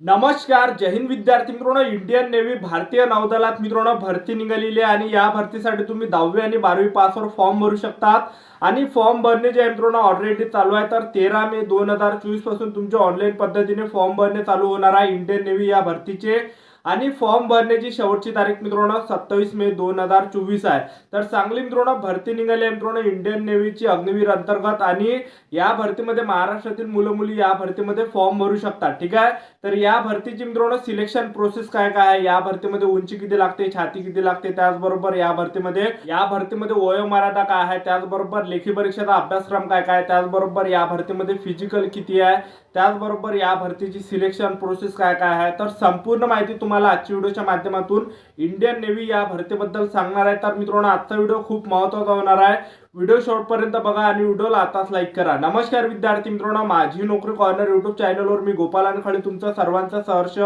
नमस्कार जय हिंद विद्यार्थी मित्रांनो. इंडियन नेव्ही भारतीय नौदलात मित्रांनो भरती निघालेली आहे आणि या भरतीसाठी तुम्ही दहावी आणि बारावी पासवर फॉर्म भरू शकतात. आणि फॉर्म भरणे जे आहे मित्रांनो ऑलरेडी चालू आहे. तर तेरा मे दोन हजार चोवीसपासून तुमच्या ऑनलाईन पद्धतीने फॉर्म भरणे चालू होणार आहे इंडियन नेव्ही या भरतीचे. आणि फॉर्म भरण्याची शेवटची तारीख मित्रांनो सत्तावीस मे दोन हजार चोवीस आहे. तर चांगली मित्रांनो भरती निघाली आहे मित्रांनो इंडियन नेव्हीची अग्निवीर अंतर्गत आणि या भरतीमध्ये महाराष्ट्रातील मुलं मुली या भरतीमध्ये फॉर्म भरू शकतात ठीक आहे? तर या भरतीची मित्रांनो सिलेक्शन प्रोसेस काय काय आहे? या भरतीमध्ये उंची किती लागते? छाती किती लागते? त्याचबरोबर या भरतीमध्ये या भरतीमध्ये वयोमर्यादा काय आहे? त्याचबरोबर लेखी परीक्षेचा अभ्यासक्रम काय काय त्याचबरोबर या भरतीमध्ये फिजिकल किती आहे? त्याचबरोबर या भरतीची सिलेक्शन प्रोसेस काय काय आहे? तर संपूर्ण माहिती तुम्हाला आजच्या व्हिडिओच्या माध्यमातून इंडियन नेव्ही या भरतीबद्दल सांगणार आहे. तर मित्रांनो आजचा व्हिडिओ खूप महत्त्वाचा होणार आहे. व्हिडिओ शेवटपर्यंत बघा आणि व्हिडिओला आताच लाईक करा. नमस्कार विद्यार्थी मित्रांनो माझी नोकरी कॉर्नर युट्यूब चॅनलवर मी गोपाल अनखळे तुमचं सर्वांचं सहर्ष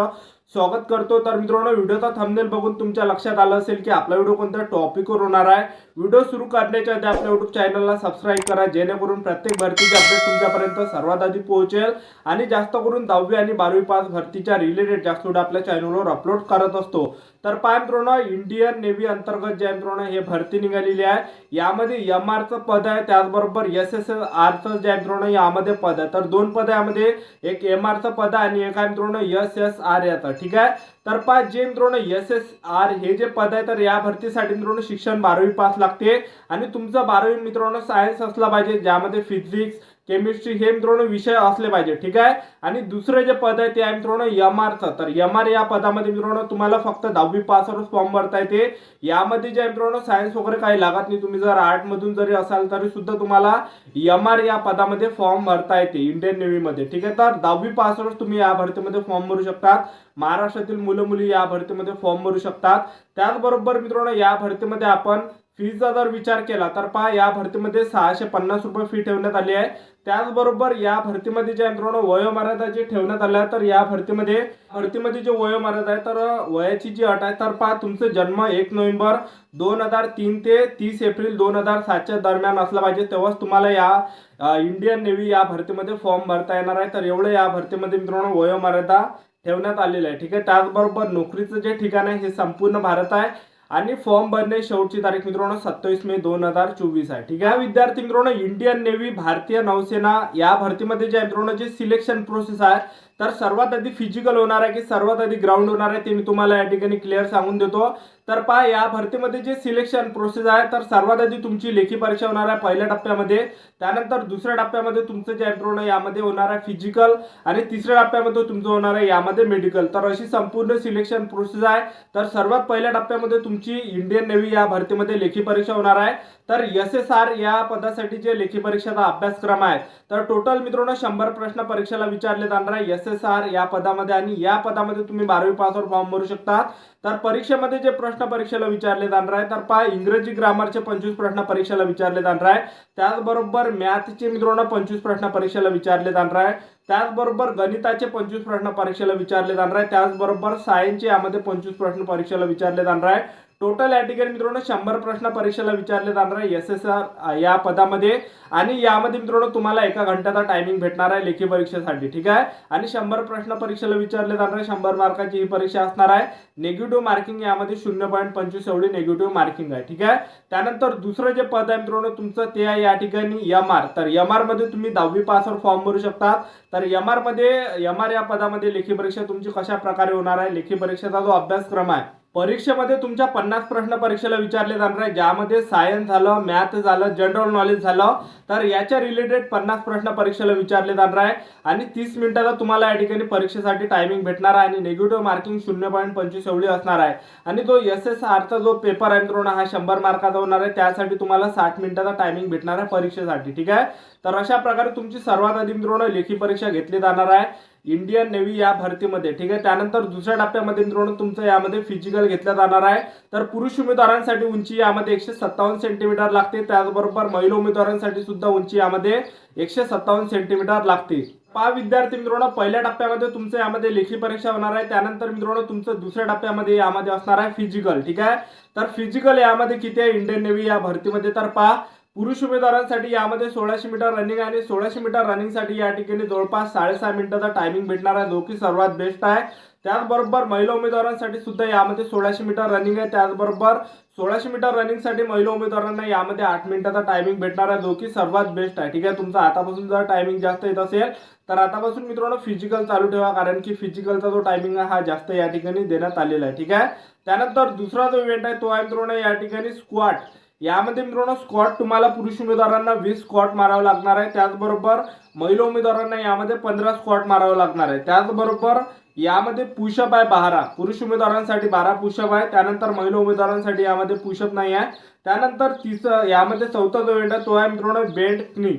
स्वागत करतो तर मित्रांनो व्हिडिओचा थंबनेल बघून तुमच्या लक्षात आलं असेल की आपला व्हिडिओ कोणत्या टॉपिकवर होणार आहे. व्हिडिओ सुरू करण्याच्या आधी आपल्या युट्यूब चॅनलला सबस्क्राईब करा जेणेकरून प्रत्येक भरतीचे अपडेट तुमच्यापर्यंत सर्वात आधी पोहोचेल. आणि जास्त करून दहावी आणि बारावी पास भरतीच्या रिलेटेड जास्त व्हिडिओ आपल्या चॅनलवर अपलोड करत असतो. तर पाय मित्रांनो इंडियन नेव्ही अंतर्गत जे मित्रांनो हे भरती निघालेली आहे. यामध्ये एम आरचं पद आहे त्याचबरोबर एस एस आरचं जे मित्रांनो यामध्ये पद आहे. तर दोन पद यामध्ये. एक एम आरचं पद आहे आणि एक आहे मित्रांनो एस एस आर याचं. ठीक आहे? तर पाच जे मित्रांनो एस एस आर हे जे पद आहे तर या भरतीसाठी मित्रांनो शिक्षण बारावी पास लागते. आणि तुमचं बारावी मित्रांनो सायन्स असला पाहिजे ज्यामध्ये फिजिक्स केमिस्ट्री हे मित्रांनो विषय असले पाहिजे ठीक आहे? आणि दुसरं जे पद आहे ते आहे मित्रांनो एम आरचं तर एम आर या पदामध्ये मित्रांनो तुम्हाला फक्त दहावी पासवरच फॉर्म भरता येते. यामध्ये जे आहे मित्रांनो सायन्स वगैरे काही लागत नाही. तुम्ही जर आर्ट मधून जरी असाल तरी सुद्धा तुम्हाला एम आर या पदामध्ये फॉर्म भरता येते इंडियन नेव्हीमध्ये ठीक आहे? तर दहावी पासवरच तुम्ही या भरतीमध्ये फॉर्म भरू शकतात. महाराष्ट्रातील मुलं मुली या भरतीमध्ये फॉर्म भरू शकतात. त्याचबरोबर मित्रांनो या भरतीमध्ये आपण फीचा जर विचार केला तर पहा या भरतीमध्ये सहाशे पन्नास रुपये फी ठेवण्यात आली आहे. त्याचबरोबर या भरतीमध्ये जे मित्रांनो वयोमर्यादा जी ठेवण्यात आल्या आहे तर या भरतीमध्ये भरतीमध्ये जे वयोमर्यादा आहे तर वयाची जी अट आहे तर पहा तुमचं जन्म एक नोव्हेंबर दोन हजार तीन ते तीस एप्रिल दोन हजार सातच्या दरम्यान असला पाहिजे. तेव्हाच तुम्हाला या इंडियन नेव्ही या भरतीमध्ये फॉर्म भरता येणार आहे. तर एवढं या भरतीमध्ये मित्रांनो वयोमर्यादा ठेवण्यात आलेलं आहे. ठीक आहे? त्याचबरोबर नोकरीचं जे ठिकाण आहे हे संपूर्ण भारत आहे. आणि फॉर्म भरणे शेवटची तारीख मित्रांनो सत्तावीस मे दोन हजार चोवीस आहे. ठीक आहे? विद्यार्थी मित्रांनो इंडियन नेव्ही भारतीय नौसेना या भरतीमध्ये जे आहे मित्रांनो जे सिलेक्शन प्रोसेस आहे तर सर्वात आधी फिजिकल होणार आहे की सर्वात आधी ग्राउंड होणार आहे ते मी तुम्हाला या ठिकाणी क्लिअर सांगून देतो. तर पहा या भरतीमध्ये जे सिलेक्शन प्रोसेस आहे तर सर्वात आधी तुमची लेखी परीक्षा होणार आहे पहिल्या टप्प्यामध्ये. त्यानंतर दुसऱ्या टप्प्यामध्ये तुमचं जे आहे यामध्ये होणार आहे फिजिकल आणि तिसऱ्या टप्प्यामध्ये तुमचं होणार आहे यामध्ये मेडिकल तर अशी संपूर्ण सिलेक्शन प्रोसेस आहे. तर सर्वात पहिल्या टप्प्यामध्ये तुमची इंडियन नेव्ही या भरतीमध्ये लेखी परीक्षा होणार आहे. तर एस एस आर या पदासाठी जे लेखी परीक्षेचा अभ्यासक्रम आहे तर टोटल मित्रांनो शंभर प्रश्न परीक्षेला विचारले जाणार आहे. एस एस आर या पदामध्ये आणि या पदामध्ये तुम्ही बारावी पासवर फॉर्म भरू शकतात. तर परीक्षेमध्ये जे प्रश्न परीक्षेला विचारले जाणार आहे तर पहा इंग्रजी ग्रामरचे पंचवीस प्रश्न परीक्षेला विचारले जाणार आहे त्याचबरोबर मॅथचे मित्रांनो पंचवीस प्रश्न परीक्षेला विचारले जाणार आहे त्याचबरोबर गणिताचे पंचवीस प्रश्न परीक्षेला विचारले जाणार आहे त्याचबरोबर सायन्सचे यामध्ये पंचवीस प्रश्न परीक्षेला विचारले जाणार आहे टोटल या ठिकाणी मित्रांनो शंभर प्रश्न परीक्षेला विचारले जाणार आहे एस एस आर या पदामध्ये. आणि यामध्ये मित्रांनो तुम्हाला एका घंट्याचा टायमिंग भेटणार आहे लेखी परीक्षेसाठी ठीक आहे? आणि शंभर प्रश्न परीक्षेला विचारले जाणार आहे शंभर मार्काची ही परीक्षा असणार आहे. निगेटिव्ह मार्किंग यामध्ये शून्य पॉईंट पंचवीस एवढी निगेटिव्ह मार्किंग आहे ठीक आहे? त्यानंतर दुसरं जे पद आहे मित्रांनो तुमचं ते आहे या ठिकाणी एम आर तर एम आरमध्ये तुम्ही दहावी पासवर फॉर्म भरू शकता तर एम आरमध्ये एम आर या पदामध्ये लेखी परीक्षा तुमची कशा प्रकारे होणार आहे? लेखी परीक्षेचा जो अभ्यासक्रम आहे परीक्षेमध्ये तुमच्या पन्नास प्रश्न परीक्षेला विचारले जाणार आहे. ज्यामध्ये सायन्स झालं मॅथ झालं जनरल नॉलेज झालं तर याच्या रिलेटेड पन्नास प्रश्न परीक्षेला विचारले जाणार आहे. आणि तीस मिनिटाचा तुम्हाला या ठिकाणी परीक्षेसाठी टायमिंग भेटणार आहे आणि निगेटिव्ह मार्किंग शून्य पॉईंट पंचवीस एवढी असणार आहे. आणि जो एस एस आरचा जो पेपर आहे मित्रांनो हा शंभर मार्काचा होणार आहे. त्यासाठी तुम्हाला साठ मिनिटाचा टायमिंग भेटणार आहे परीक्षेसाठी. ठीक आहे? तर अशा प्रकारे तुमची सर्वात आधी मित्रांनो लेखी परीक्षा घेतली जाणार आहे. इंडियन नेव्ही या भरतीमध्ये ठीक आहे? त्यानंतर दुसऱ्या टप्प्यामध्ये मित्रांनो तुमचं यामध्ये फिजिकल घेतलं जाणार आहे. तर पुरुष उमेदवारांसाठी उंची यामध्ये एकशे सत्तावन्न सेंटीमीटर लागते. त्याचबरोबर महिला उमेदवारांसाठी सुद्धा उंची यामध्ये एकशे सत्तावन्न सेंटीमीटर लागते. पहा विद्यार्थी मित्रांनो पहिल्या टप्प्यामध्ये तुमचं यामध्ये लेखी परीक्षा होणार आहे. त्यानंतर मित्रांनो तुमचं दुसऱ्या टप्प्यामध्ये यामध्ये असणार आहे फिजिकल ठीक आहे? तर फिजिकल यामध्ये किती आहे? इंडियन नेव्ही या भरतीमध्ये तर पहा पुरुष उमेदवारांसाठी यामध्ये सोळाशे मीटर रनिंग आणि सोळाशे मीटर रनिंगसाठी या ठिकाणी जवळपास साडेसहा मिनिटाचा टायमिंग भेटणार आहे. जो की सर्वात बेस्ट आहे. त्याचबरोबर महिला उमेदवारांसाठी सुद्धा यामध्ये सोळाशे मीटर रनिंग आहे. त्याचबरोबर सोळाशे मीटर रनिंगसाठी महिला उमेदवारांना यामध्ये आठ मिनिटाचा टायमिंग भेटणार आहे. जो की सर्वात बेस्ट आहे. ठीक आहे तुमचा आतापासून जर टायमिंग जास्त येत असेल तर आतापासून मित्रांनो फिजिकल चालू ठेवा कारण की फिजिकलचा जो टायमिंग आहे हा जास्त या ठिकाणी देण्यात आलेला आहे. ठीक आहे? त्यानंतर दुसरा जो इव्हेंट आहे तो आहे मित्रांनो या ठिकाणी स्क्वॉट यामध्ये मित्रांनो स्कॉट तुम्हाला पुरुष उमेदवारांना वीस स्कॉट मारावं लागणार आहे. त्याचबरोबर महिला उमेदवारांना यामध्ये पंधरा स्कॉट मारावं लागणार आहे. त्याचबरोबर यामध्ये पुशअप आहे बारा. पुरुष उमेदवारांसाठी बारा पुशअप आहे. त्यानंतर महिला उमेदवारांसाठी यामध्ये पुशअप नाही आहे. त्यानंतर तिस यामध्ये चौथा जो इव्हेंट आहे तो आहे मित्रांनो बेंट क्नी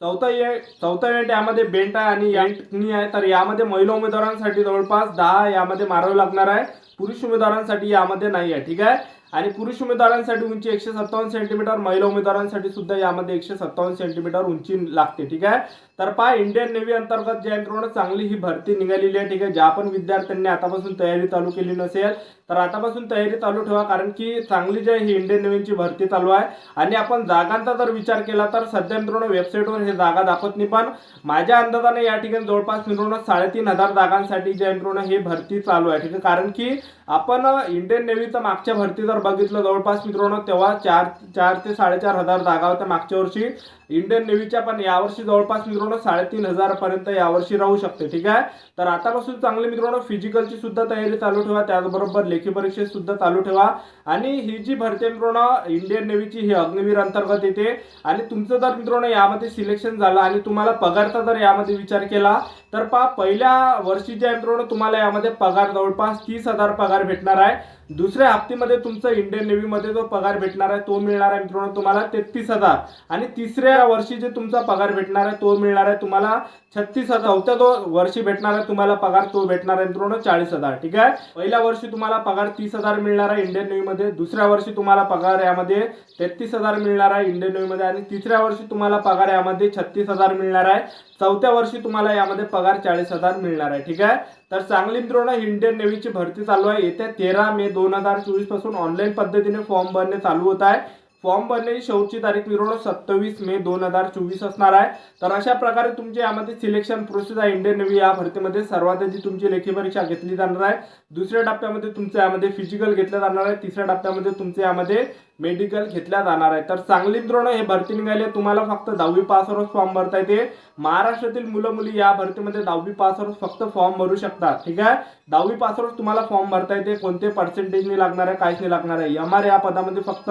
चौथा ये चौथा इव्हेंट यामध्ये बेंट आहे आणि यांट क्नी आहे. तर यामध्ये महिला उमेदवारांसाठी जवळपास दहा यामध्ये मारावं लागणार आहे. पुरुष उमेदवारांसाठी यामध्ये नाही आहे. ठीक आहे? आणि पुरुष उमेदवारांसाठी उंची एकशे सत्तावन्न सेंटीमीटर महिला उमेदवारांसाठी सुद्धा यामध्ये एकशे सत्तावन्न सेंटीमीटर उंची लागते ठीक आहे? तर पहा इंडियन नेव्ही अंतर्गत जे आहे चांगली ही भरती निघालेली आहे ठीक आहे? ज्या पण विद्यार्थ्यांनी आतापासून तयारी चालू केली नसेल तर आतापासून तयारी चालू ठेवा कारण की चांगली जी आहे ही इंडियन नेव्हीची भरती चालू आहे. आणि आपण जागांचा जर विचार केला तर सध्या मित्रांनो वेबसाईटवर हे जागा दाखवत नाही पण माझ्या अंदाजाने या ठिकाणी जवळपास मित्रांनो साडेतीन हजार जागांसाठी जे मित्रांनो ही भरती चालू आहे ठीक आहे? कारण की आपण इंडियन नेव्हीचं मागच्या भरती जर बघितलं जवळपास मित्रांनो तेव्हा चार चार ते साडेचार हजार जागा होत्या मागच्या वर्षी. इंडियन नेव्हीच्या पण यावर्षी जवळपास मित्रांनो साडेतीन हजार पर्यंत यावर्षी राहू शकते ठीक आहे? तर आतापासून चांगले मित्रांनो फिजिकलची सुद्धा तयारी चालू ठेवा त्याचबरोबर लेखी परीक्षेत सुद्धा चालू ठेवा. आणि ही जी भरती मित्रांनो इंडियन नेव्हीची ही अग्निवीर अंतर्गत येते. आणि तुमचं जर मित्रांनो यामध्ये सिलेक्शन झालं आणि तुम्हाला पगारचा जर यामध्ये विचार केला तर पहा पहिल्या वर्षी जे आहे मित्रांनो तुम्हाला यामध्ये पगार जवळपास तीस हजार पगार भेटणार आहे. दुसऱ्या हप्तीमध्ये तुमचं इंडियन नेव्हीमध्ये जो पगार भेटणार आहे तो मिळणार आहे मित्रांनो तुम्हाला तेहतीस हजार. आणि तिसऱ्या वर्षी जे तुमचा पगार भेटणार आहे तो मिळणार आहे तुम्हाला छत्तीस हजार. चौथ्या जो वर्षी भेटणार आहे तुम्हाला पगार तो भेटणार आहे मित्रांनो चाळीस हजार. ठीक आहे? पहिल्या वर्षी तुम्हाला पगार तीस हजार मिळणार आहे इंडियन नेव्हीमध्ये. दुसऱ्या वर्षी तुम्हाला पगार यामध्ये तेहतीस हजार मिळणार आहे इंडियन नेव्हीमध्ये. आणि तिसऱ्या वर्षी तुम्हाला पगार यामध्ये छत्तीस हजार मिळणार आहे. चौथ्या वर्षी तुम्हाला यामध्ये पगार चाळीस हजार मिळणार आहे ठीक आहे? तर चांगली मित्रांनो इंडियन नेव्हीची भरती चालू आहे. येत्या तेरा मे दोन हजार चोवीसपासून ऑनलाईन पद्धतीने फॉर्म भरणे चालू होत आहे. फॉर्म भरण्याची शेवटची तारीख मित्रांनो सत्तावीस मे दोन हजार चोवीस असणार आहे. तर अशा प्रकारे तुमचे यामध्ये सिलेक्शन प्रोसेस आहे इंडियन नेव्ही या भरतीमध्ये. सर्वात आधी तुमची लेखी परीक्षा घेतली जाणार आहे. दुसऱ्या टप्प्यामध्ये तुमचं यामध्ये फिजिकल घेतलं जाणार आहे. तिसऱ्या टप्प्यामध्ये तुमच्या यामध्ये मेडिकल घेतल्या जाणार आहे. तर सांगली मित्रांनो हे भरती निघाले. तुम्हाला फक्त दहावी पासवरच फॉर्म भरता येते. महाराष्ट्रातील मुलं मुली या भरतीमध्ये दहावी पासवरच फक्त फॉर्म भरू शकतात. ठीक आहे? दहावी पासवरच तुम्हाला फॉर्म भरता येते. कोणते पर्सेंटेजने लागणार आहे काहीच नाही लागणार आहे. एम आर या पदामध्ये फक्त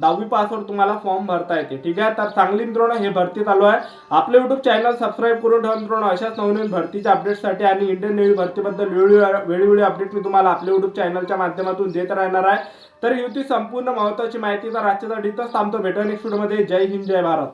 दहावी पासवर तुम्हाला फॉर्म भरता येते. ठीक आहे? तर चांगली मित्रांनो हे भरती चालू आहे. आपले युट्यूब चॅनल सबस्क्राईब करून ठेवा मित्रांनो. अशाच नवनवीन भरतीच्या अपडेटसाठी आणि इंडियन नेव्ही भरतीबद्दल वेळोवेळी वेळोवेळी अपडेट मी तुम्हाला आपल्या युट्यूब चॅनलच्या माध्यमातून देत राहणार आहे. तर युती संपूर्ण माहिती तर आजच्या इथंच थांबतो. भेटूया नेक्स्ट व्हिडिओमध्ये जय हिंद जय भारत.